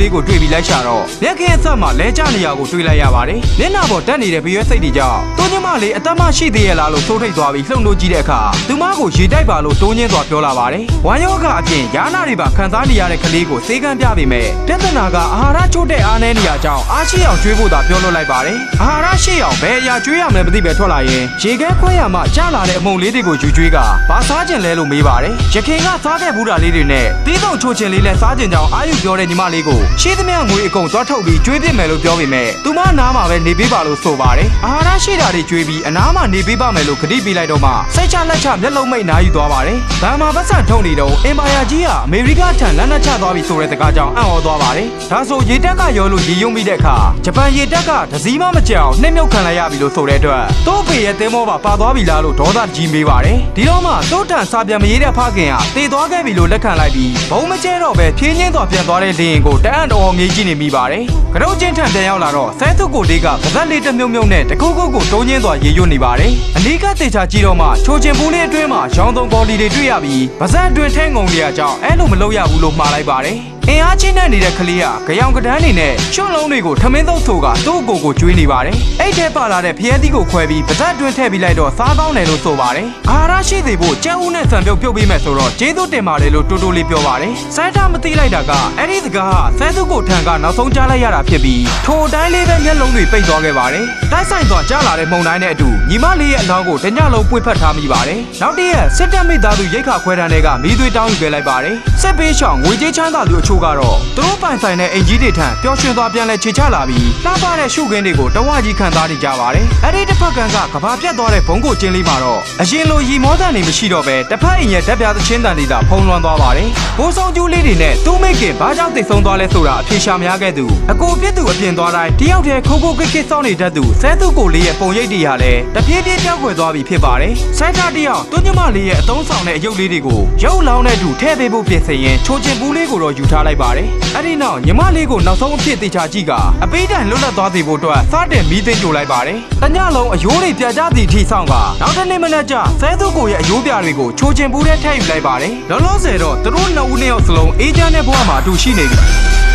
လေးကိုတွေ့ပြီးလိုက်ရှာတော့လက်ခင်းအဆက်မှာလဲကျနေရကိုတွေ့လိုက်ရပါတယ်မျက်နှာပေါ်တက်နေတဲ့ဘရွက်စိတ်တွေကြောင့်တိုးညမလေးအသက်မရှိသေးရဲ့လားလို့သိုးထိတ်သွားပြီးလှုံလို့ကြည့်တဲ့အခါသူမကိုရေတိုက်ပါလို့တိုးညင်းသွားပြောလာပါတယ်ဝမ်းယောဂအပြင်ယာနာတွေပါခံစားနေရတဲ့ကလေးကိုစေကမ်းပြပေမဲ့ပြဿနာကအာဟာရချို့တဲ့အားနည်းနေရကြောင်းအားရှိအောင်ကျွေးဖို့သာပြောလွတ်လိုက်ပါတယ်အာဟာရရှိအောင်ဘယ်အရာကျွေးရမလဲမသိပဲထွက်လာရင်ရေခဲခွဲရမှကျလာတဲ့အမုံလေးတွေကိုယူကျွေးကဘာစားကျင်လဲလို့မေးပါတယ်ရခင်ကစားခဲ့ဘူးတာလေးတွေနဲ့တီးတုံချိုချင်လေးနဲ့စားကျင်ကြောင်းအာယူပြောတဲ့ညီမလေးကိုရှေးသမျှငွေအကုန်သွားထုတ်ပြီးကျွေးပြစ်မယ်လို့ပြောပေမဲ့သူမနားမှာပဲနေပေးပါလို့ဆိုပါတယ်အာဟာရရှိတာတွေကျွေးပြီးအနားမှာနေပေးပါမယ်လို့ခတိပေးလိုက်တော့မှစိတ်ချလက်ချမျက်လုံးမိတ်နာယူသွားပါတယ်ဗန်မာပတ်စံထုတ်နေတော့အင်ပါယာကြီးကအမေရိကထံလက်နက်ချသွားပြီဆိုတဲ့စကားကြောင့်အံ့ဩသွားပါတယ်ဒါဆိုရေတက်ကရောလို့ရေယုံမိတဲ့အခါဂျပန်ရေတက်ကဒစည်းမမကြောက်နှိမ့်မြုပ်ခံလိုက်ရပြီလို့ဆိုတဲ့အတွက်တိုးဖေရဲ့တင်းမောပါပါသွားပြီလားလို့ဒေါသကြီးမေးပါတယ်ဒီတော့မှတိုးတန်စာပြန်မရေးတဲ့ဖခင်ကတေသွားခဲ့ပြီလို့လက်ခံလိုက်ပြီးဘုံမကျဲတော့ပဲဖြင်းချင်းသွားပြန်သွားတဲ့လင်းရင်ကိုတအံ့တော်ငေးကြည့်နေမိပါတယ်ကရုတ်ချင်းထန်ပြန်ရောက်လာတော့ဆဲသူကိုလေးကပါဇက်လေးတစ်မြုံမြုံနဲ့တခုခုကိုတုံးချင်းသွားရေရွတ်နေပါတယ်အနီးကတေချာကြည့်တော့မှချိုချင်ပူးလေးအတွင်းမှာရောင်းသုံးကော်လီတွေတွေ့ရပြီးပါဇက်အတွင်းထဲငုံနေရကြောင်းအဲ့လိုမလုပ်ရဘူးလို့မှားလိုက်ပါတယ် အင်အားချင်းနဲ့နေတဲ့ကလေးကကြောင်ကဒန်းနေနဲ့ချွန့်လုံးတွေကိုထမင်းသုတ်ဆိုကသူ့ကိုယ်ကိုကျွေးနေပါတယ်။အဲ့ထဲပါလာတဲ့ဖျဲသီးကိုခွဲပြီးပါဇက်တွင်းထည့်ပြီးလိုက်တော့စားကောင်းတယ်လို့ဆိုပါတယ်။အာဟာရရှိသေးဖို့ကြက်ဦးနဲ့ဆံပြုတ်ပြုတ်ပေးမယ်ဆိုတော့ကျေးဇူးတင်ပါတယ်လို့တူတူလေးပြောပါတယ်။စိုင်းတာမသိလိုက်တာကအဲ့ဒီစကားဟာဆဲသူကိုထံကနောက်ဆုံးကြားလိုက်ရတာဖြစ်ပြီးထိုအတိုင်းလေးပဲမျက်လုံးတွေပိတ်သွားခဲ့ပါတယ်။တိုက်ဆိုင်သွားကြားလာတဲ့မုံတိုင်းနဲ့အတူညီမလေးရဲ့အလောင်းကိုတညလုံးပွေဖက်ထားမိပါတယ်။နောက်တည့်ရက်စစ်တပ်မိသားစုရိတ်ခါခွဲတန်းတွေကမိသွေးတောင်းယူခဲ့လိုက်ပါတယ်။စစ်ပေးချောင်ငွေကြေးချမ်းသာသူအချို့ကတော့သူတို့ပိုင်ဆိုင်တဲ့အိမ်ကြီးတွေထံပျော်ရွှင်သွားပြန်လဲခြေချလာပြီးလှပတဲ့ရှုခင်းတွေကိုတဝကြီးခံစားနေကြပါတယ်။အဲ့ဒီတစ်ဖက်ကကကဘာပြတ်သွားတဲ့ဘုံကိုကျင်းလေးမှာတော့အရင်လိုရီမောတန်နေမရှိတော့ပဲတစ်ဖက်အိမ်ရဲ့ဓာတ်ပြားသချင်းတန်တွေသာဖုံးလွှမ်းသွားပါတယ်။ဘိုးဆောင်ကျူးလေးတွေနဲ့သူ့မိခင်ဘာကြောင့်သိဆုံးသွားလဲဆိုတာအဖြေရှာများခဲ့သူအကိုပြစ်သူအပြင်သွားတိုင်းတယောက်တည်းခိုးခိုးကိတ်ကိတ်စောင့်နေတတ်သူဆဲသူကိုလေးရဲ့ပုံရိပ်တွေဟာလည်းတပြေးပြေးပြောင်းကွယ်သွားပြီဖြစ်ပါတယ်။ဆဲတာတယောက်သူညမလေးရဲ့အသုံးဆောင်တဲ့အယုတ်လေးတွေကိုရုပ်လောင်းတဲ့အတူထည့်ပေးဖို့ပြင်ဆင်ရင်ချိုချင်ပူးလေးကိုတော့ယူထားလိုက်ပါတယ်။အဲ့ဒီနောက်ညီမလေးကိုနောက်ဆုံးအဖြစ်သေချာကြည့်ကအပိဒံလွတ်လပ်သွားစေဖို့အတွက်စတင်မီးသိမ်းကြိုလိုက်ပါတယ်။တညလုံးအယိုးတွေပြကြသည့်ထိဆောင်ကနောက်တစ်နေ့မနက်ကျဆဲသူကိုရဲ့အယိုးပြတွေကိုချိုချင်ပူးထဲထည့်ယူလိုက်ပါတယ်။လောလောဆယ်တော့သူတို့နှစ်ဦးနှစ်ယောက်စလုံးအေဂျင့်နဲ့ဘဝမှာအတူရှိနေပြီ။